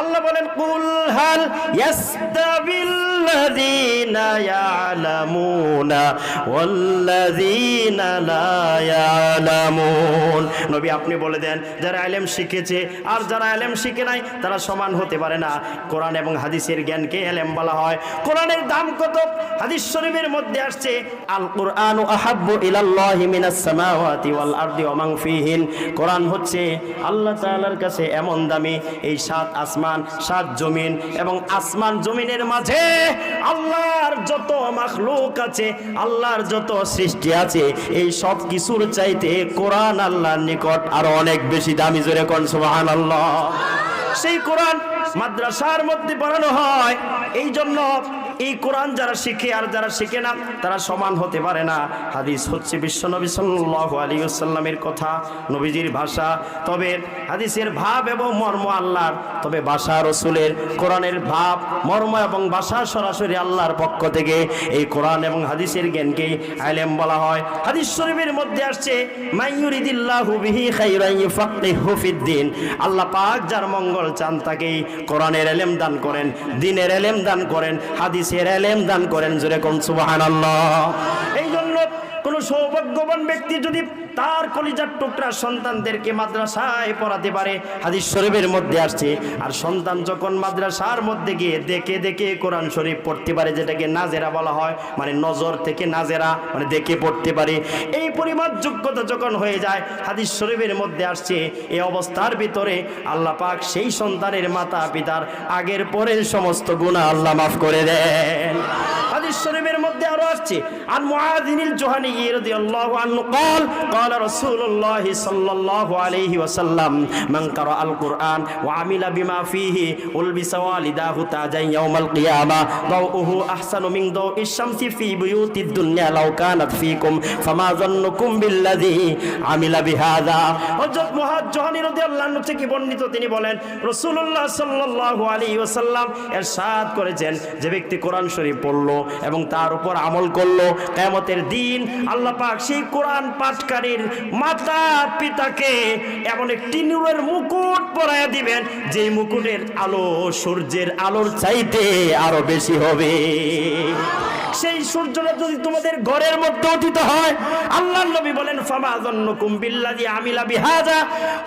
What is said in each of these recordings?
আল্লাহ বলেন, কুল হাল ইয়াস্তাবিল্লাযীনা ইয়ালামুনা নবী আপনি বলে দেন, যারা ইলম শিখেছে আর যারা ইলম শিখে নাই, তারা সমান হতে পারে না। কোরআন এবং হাদিসের জ্ঞানকে ইলম বলা হয়। কোরআনের দাম কত হাদিস শরীফের মধ্যে আসছে আল কুরআনু আহাব্বু ইলাল্লাহি মিনাস সামাওয়াতি ওয়াল আরদি কোরআন হচ্ছে আল্লাহ তাআলার কাছে এমন দামি, এই সাত আসমান সাত জমিন এবং আসমান জমিনের মাঝে আল্লাহর যত মাখলুক আছে, আল্লাহর যত সৃষ্টি আছে, এই সব কিছুর চাইতে কোরআন আল্লাহর নিকট আরও অনেক বেশি দামি জোরে কন সোহান সুবহানাল্লাহ। সেই কোরআন মাদ্রাসার মধ্যে পড়ানো হয় এই জন্য এই কোরআন যারা শিখে আর যারা শিখে না, তারা সমান হতে পারে না। হাদিস হচ্ছে বিশ্বনবী সাল্লাল্লাহু আলাইহি ওয়াসাল্লামের কথা, নবীজির ভাষা। তবে হাদিসের ভাব এবং মর্ম আল্লাহর, তবে ভাষা রসুলের, কোরআনের ভাব, মর্ম এবং ভাষা সরাসরি আল্লাহর পক্ষ থেকে এই কোরআন এবং হাদিসের জ্ঞানকে আলেম বলা হয়। হাদিস শরীফের মধ্যে আসছে মাইয়ুরিদিল্লাহু বিহি খাইরান ইউফাক্কিহু ফিদ্দিন আল্লাহ পাক যার মঙ্গল চান, তাকেই কোরআনের এলেম দান করেন, দিনের এলেম দান করেন হাদিসের এলেম দান করেন জোরে কোন সুবহানাল্লাহ। এই জন্য কোন সৌভাগ্যবান ব্যক্তি যদি তার কলিজার টুকরা সন্তানদেরকে মাদ্রাসায় পড়াতে পারে হাদিস শরীফের মধ্যে আসছে আর সন্তান যখন মাদ্রাসার মধ্যে গিয়ে দেখে দেখে কোরআন শরীফ পড়তে পারে যেটাকে নাজেরা বলা হয় মানে নজর থেকে নাজেরা মানে দেখে পড়তে পারে এই পরিমাণ যোগ্যতা যখন হয়ে যায় হাদিস শরীফের মধ্যে আসছে এই অবস্থার ভিতরে আল্লাহ পাক সেই সন্তানের মাতা পিতার আগের পরের সমস্ত গুণা আল্লাহ মাফ করে দেন হাদিস শরীফের মধ্যে আরো আসছে আন মুআযিনিল জুহানি রাদিয়াল্লাহু আনহু قال قال رسول الله صلى الله عليه وسلم من قرأ القرآن وعمل بما فيه ألبس والداه تاجا يوم القيامة ضوءه أحسن من ضوء الشمس في بيوت الدنيا لو كانت فيكم فما ظنكم بالذي عمل بهذا হযরত মুআয জুহানি রাদিয়াল্লাহু আনহু থেকে বর্ণিত তিনি বলেন রাসূলুল্লাহ সাল্লাল্লাহু আলাইহি ওয়াসাল্লাম ইরশাদ করেছেন যে ব্যক্তি কোরআন শরীফ পড়লো এবং তার উপর আমল করলো কিয়ামতের দিন আল্লাহ পাক সেই কোরআন পাঠকারীর মাতা পিতাকে এমন একটি নূরের মুকুট পরাইয়া দিবেন যে মুকুটের আলো সূর্যের আলোর চাইতে আরও বেশি হবে। সেই সূর্যটা যদি তোমাদের ঘরের মধ্যে উঠিত হয় আল্লাহ নবী বলেন ফামাজন্নকুম বিল্লাযী আমিলা বিহাজা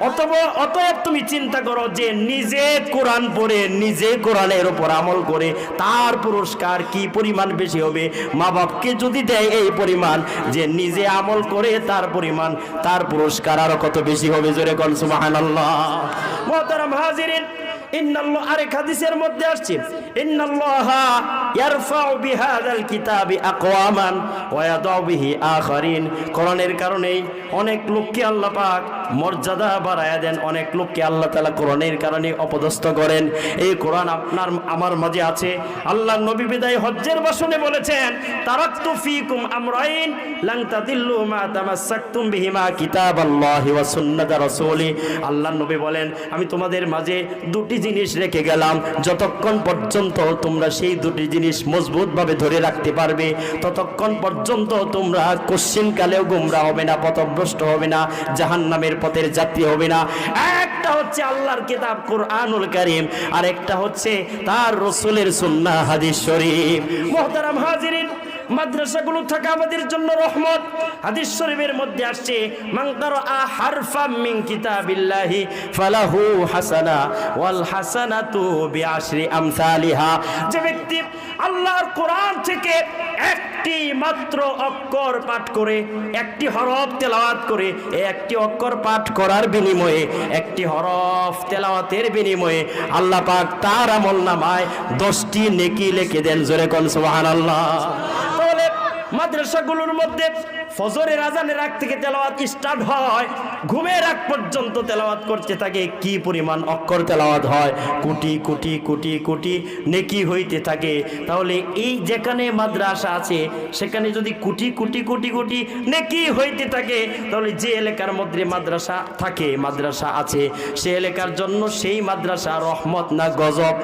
অতএব অতএব তুমি চিন্তা করো যে নিজে কোরআন পড়ে, নিজে কোরআনের উপর আমল করে তার পুরস্কার কি পরিমাণ বেশি হবে? মা বাপকে যদি দেয় এই পরিমাণ, যে নিজে আমল করে তার পরিমাণ, তার পুরস্কার আরও কত বেশি হবে? জোরে কোন, সুবহানাল্লাহ। মুহতারাম হাজিরিন ইন্নাল্লাহ আরেক হাদিসের মধ্যে আসছে, ইন্নাল্লাহা ইয়ারফাউ বিহাদাল কিতাবি আকওয়ামান ওয়া ইয়াদাউ বিহি আখারিন। কোরআনের কারণেই অনেক লোককে আল্লাহ পাক মর্যাদা বাড়ায়া দেন, অনেক লোককে আল্লাহ তাআলা কোরআনের কারণে অপদস্থ করেন। এই কোরআন আপনার, আমার মাঝে আছে। আল্লাহ নবী বিদায় হজ্জের ভাষণে বলেছেন, তারাকতু ফিকুম আমরাইন লান তাদিল্লু মা তামাসসাকতুম বিহিমা কিতাবাল্লাহি ওয়া সুন্নাত রাসূলি। আল্লাহ নবী বলেন, আমি তোমাদের মাঝে দুটি জিনিস রেখে গেলাম। যতক্ষণ পর্যন্ত তোমরা সেই দুটি জিনিস মজবুতভাবে ধরে রাখতে পারবে, ততক্ষণ পর্যন্ত তোমরা কালেও গুমরা হবে না, পথভ্রষ্ট হবে না জাহান নামের পথের যাত্রী হবে না। একটা হচ্ছে আল্লাহর কিতাব, কোরআনুল কারীম, আর একটা হচ্ছে তার রসুলের সুন্নাহ হাদিস শরীফ। মুহতারাম হাজিরিন, মাদ্রাসাগুলো থাকা আমাদের জন্য রহমত। হাদিস শরীফের মধ্যে আসছে, মান কারা হারফাম মিন কিতাবিল্লাহি ফালাহু হাসানা ওয়াল হাসানাতু বিআশরি আমসালিহা। যে ব্যক্তি আল্লাহর কোরআন থেকে একটি মাত্র অক্ষর পাঠ করে, একটি হরফ তেলাওয়াত করে একটি অক্ষর পাঠ করার বিনিময়ে, একটি হরফ তেলাওয়াতের বিনিময়ে আল্লাহ পাক তার আমল নামায় দশটি নেকি লিখে দেন জোরে কোন, সুবহানাল্লাহ। তাহলে মাদ্রাসাগুলোর মধ্যে ফজরের আজানের আগ থেকে তেলাওয়াত স্টার্ট হয়। ঘুমের আগ পর্যন্ত তেলাওয়াত করতে থাকে, কি পরিমাণ অক্ষর তেলাওয়াত হয়? কোটি কোটি কোটি কোটি, নেকি হইতে থাকে। তাহলে এই যেখানে মাদ্রাসা আছে, সেখানে যদি কোটি কোটি কোটি কোটি, নেকি হইতে থাকে, তাহলে যে এলাকার মধ্যে মাদ্রাসা থাকে, মাদ্রাসা আছে, সে এলাকার জন্য সেই মাদ্রাসা রহমত না গজব?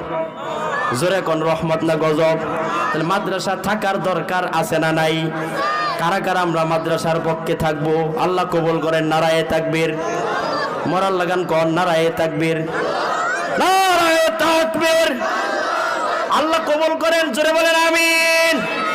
জোরে কোন রহমত না গজব? তাহলে মাদ্রাসা থাকার দরকার আছে না নাই? কারা কারা আমরা মাদ্রাসার পক্ষে থাকব? আল্লাহ কবুল করেন, নারায়ে তাকবীর। মরাল লাগান কন, নারায়ে তাকবীর। নারায়ে তাকবীর। আল্লাহ কবুল করেন, জোরে বলেন, আমিন।